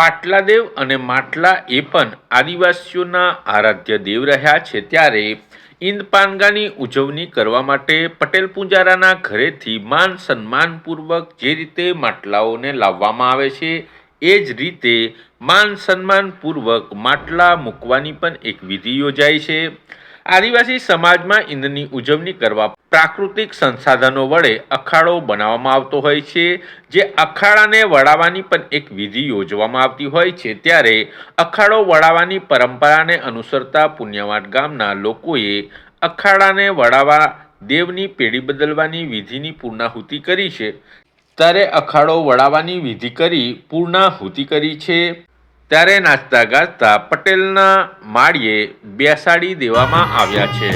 પાટલાદેવ અને માટલા એ પણ આદિવાસીઓના આરાધ્ય દેવ રહ્યા છે. ત્યારે ઈંદ પાનગાની ઉજવણી કરવા માટે પટેલ પૂજારાના ઘરેથી માન સન્માનપૂર્વક જે રીતે માટલાઓને લાવવામાં આવે છે, એ જ રીતે માન સન્માનપૂર્વક માટલા મૂકવાની પણ એક વિધિ યોજાય છે. આદિવાસી સમાજમાં ઈંદની ઉજવણી કરવા પ્રાકૃતિક સંસાધનો વડે અખાડો બનાવવામાં આવતો હોય છે. જે અખાડાને વળાવવાની પણ એક વિધિ યોજવામાં આવતી હોય છે. ત્યારે અખાડો વળાવવાની પરંપરાને અનુસરતા પુણ્યવાટ ગામના લોકોએ અખાડાને વળાવવા દેવની પેઢી બદલવાની વિધિની પૂર્ણાહુતિ કરી છે. ત્યારે અખાડો વળાવવાની વિધિ કરી પૂર્ણાહુતિ કરી છે. ત્યારે નાચતા ગાજતા પટેલના માળીએ બેસાડી દેવામાં આવ્યા છે.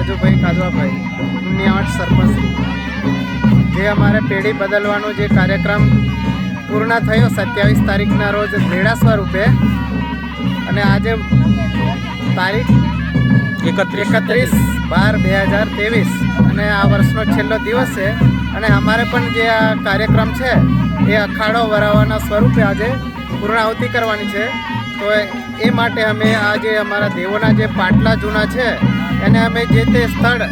રાજુભાઈ કાદવાભાઈ આઠ સરપંચ જે અમારે પેઢી બદલવાનો જે કાર્યક્રમ પૂર્ણ થયો સત્યાવીસ તારીખના રોજ મેળા સ્વરૂપે અને આજે તારીખ એકત્રીસ. બાર બે હજાર ત્રેવીસ. અને આ વર્ષનો છેલ્લો દિવસ છે. અને અમારે પણ જે આ કાર્યક્રમ છે એ અખાડો વરાવવાના સ્વરૂપે આજે પૂર્ણાહુતિ કરવાની છે. તો એ માટે અમે આજે અમારા દેવોના જે પાટલા જૂના છે એને અમે જે તે સ્થળ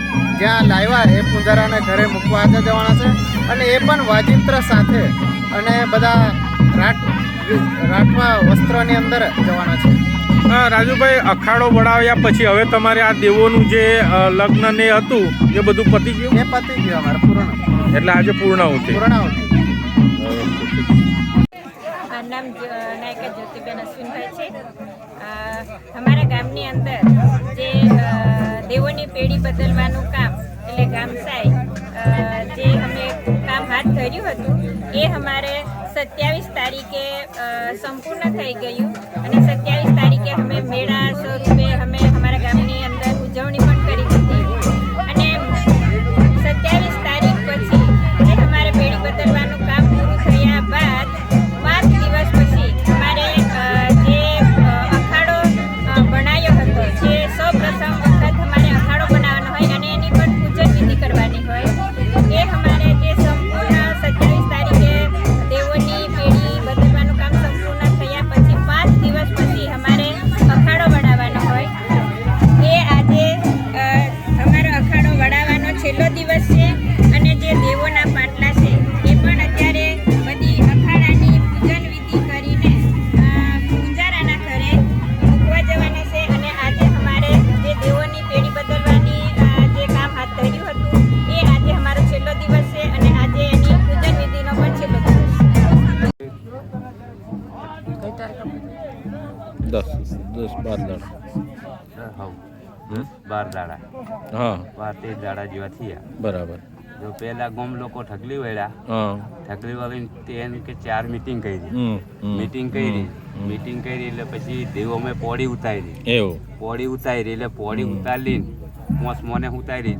જ્યાં લાવ્યા એ પૂંજારાને ઘરે મૂકવા આગળ જવાના છે. અને એ પણ વાજિંત્ર સાથે અને બધા રાટ રાઠવા વસ્ત્રની અંદર જવાના છે. હા રાજુભાઈ અખાડો વડાવ્યા પછી હવે તમારે આ દેવોનું જે લગ્ન ને હતું એ બધું પતી ગયું? એ પતી ગયું અમારે પૂર્ણ. એટલે આજે પૂર્ણાહુતિ. પૂર્ણાહુતિ. નામ નાયકા જ્યોતિબેન અશ્વિનભાઈ છે. અમારા ગામની અંદર જે દેવોની પેઢી બદલવાનું કામ, એટલે ગામસાઈ જે અમે કામ હાથ ધર્યું હતું, એ અમારે સત્યાવીસ તારીખે સંપૂર્ણ થઈ ગયું. દસ દસ બાર દાડા. બાર દાડા. હા. બાર તેર દાડા જેવા થયા. બરાબર. જો પેલા ગોમ લોકો ઠગલી વળ્યા. ઠગલી વાળીને તેન કે ચાર મીટિંગ કરી મીટિંગ કરી મીટિંગ કરી એટલે પછી દેવો અમે પોડી ઉતારી એવું. પોડી ઉતારી એટલે પોડી. ઉતારી મોસ મોને ઉતારી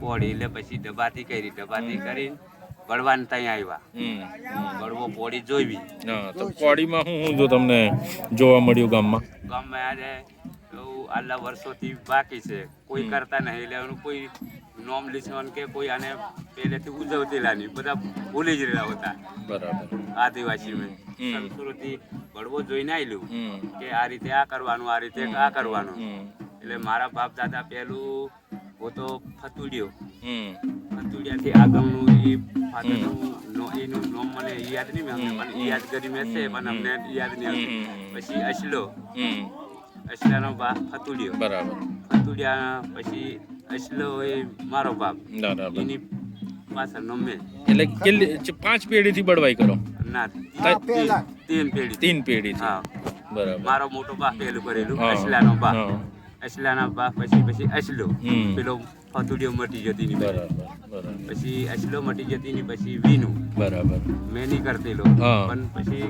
પોડી એટલે પછી દબાતી કરી દબાતી કરીને બળવાન ત્યાં આવ્યા. ગળવો પોડી જોઈવી. તો કોડીમાં હું જો તમને જોવા મળ્યું ગામમાં? ગામમાં આજે આટલા વર્ષોથી બાકી છે. કોઈ કરતા નહીં. એટલે એનું કોઈ નોમ લીસવાનું કે કોઈ આને પહેલેથી ઉજવતેલા નહીં. બધા ભૂલી જ રહ્યા હતા. બરાબર. આદિવાસી મેં સંસ્કૃતિ ગળવો જોઈને આવેલું કે આ રીતે આ કરવાનું આ રીતે આ કરવાનું. એટલે મારા બાપ દાદા પહેલું હું તો ફતુડ્યો હમ ફતુડિયાથી આગળનું એ ફાધરનું નો- એનું નામ મને યાદ નહીં અમને પણ યાદ કરી મેં છે પણ અમને યાદ નહીં પછી અસલો અસલાનો બાપ ફતુડિયો. બરાબર. ફતુડિયા પછી અસલો એ મારો બાપ. એની પાછળ નો એટલે કેટલી પાંચ પેઢીથી બળવાઈ કરો? ના તીન- પેઢી. તીન પેઢી હા. બરાબર. મારો મોટો બા પેલું કરેલું. અસલાનો બા હા. અસલાના બા પછી પછી અસલો પેલો ફતુડીઓ મટી જતી બરાબર. પછી અસલો મટી જતી ને પછી વીનું. બરાબર. મેં નહીં કરતેલો. પણ પછી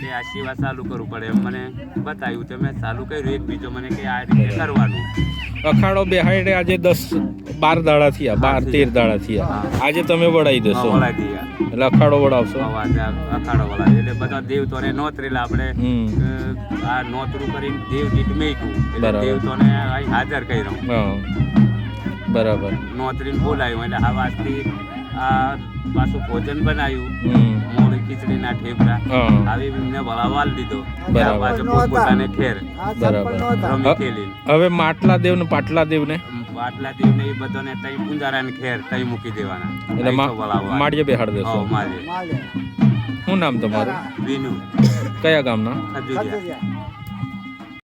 તે આશીર્વાદ ચાલુ કરવું પડે. એમ મને બતાવ્યું તો મેં ચાલુ કર્યું એક બીજો. મને કે આ રીતે કરવાનું. અખાડો બેહાડે આજે દસ બાર દાડા થયા. બાર તેર દાડા થયા. આજે તમે વડાઈ દેશો એટલે અખાડો વડાવશો અખાડો વળા એટલે બધા દેવ તોને નોતરેલા આપણે આ નોતરું કરીને દેવ દીઠ મેક્યું. એટલે દેવ તોને ને હાજર કર્યો. બરાબર. નોતરીને બોલાયું એટલે આ વાસથી આ પાછું ભોજન બનાવ્યું મોડી ખીચડીના ઠેબરા હા. આવી એમને વળાવાલ દીધો. બરાબર. પાછું પોતાને ખેર બરાબર. હવે માટલા દેવ ને પાટલા દેવ ને પાટલા દેવને એ બધાને તઈ પૂંજારાને ખેર તઈ મૂકી દેવાના. એટલે. માળીએ બેહાડ દેશો. માળીએ. શું નામ તમારું? વિનુ. કયા ગામના? ખજૂરિયા.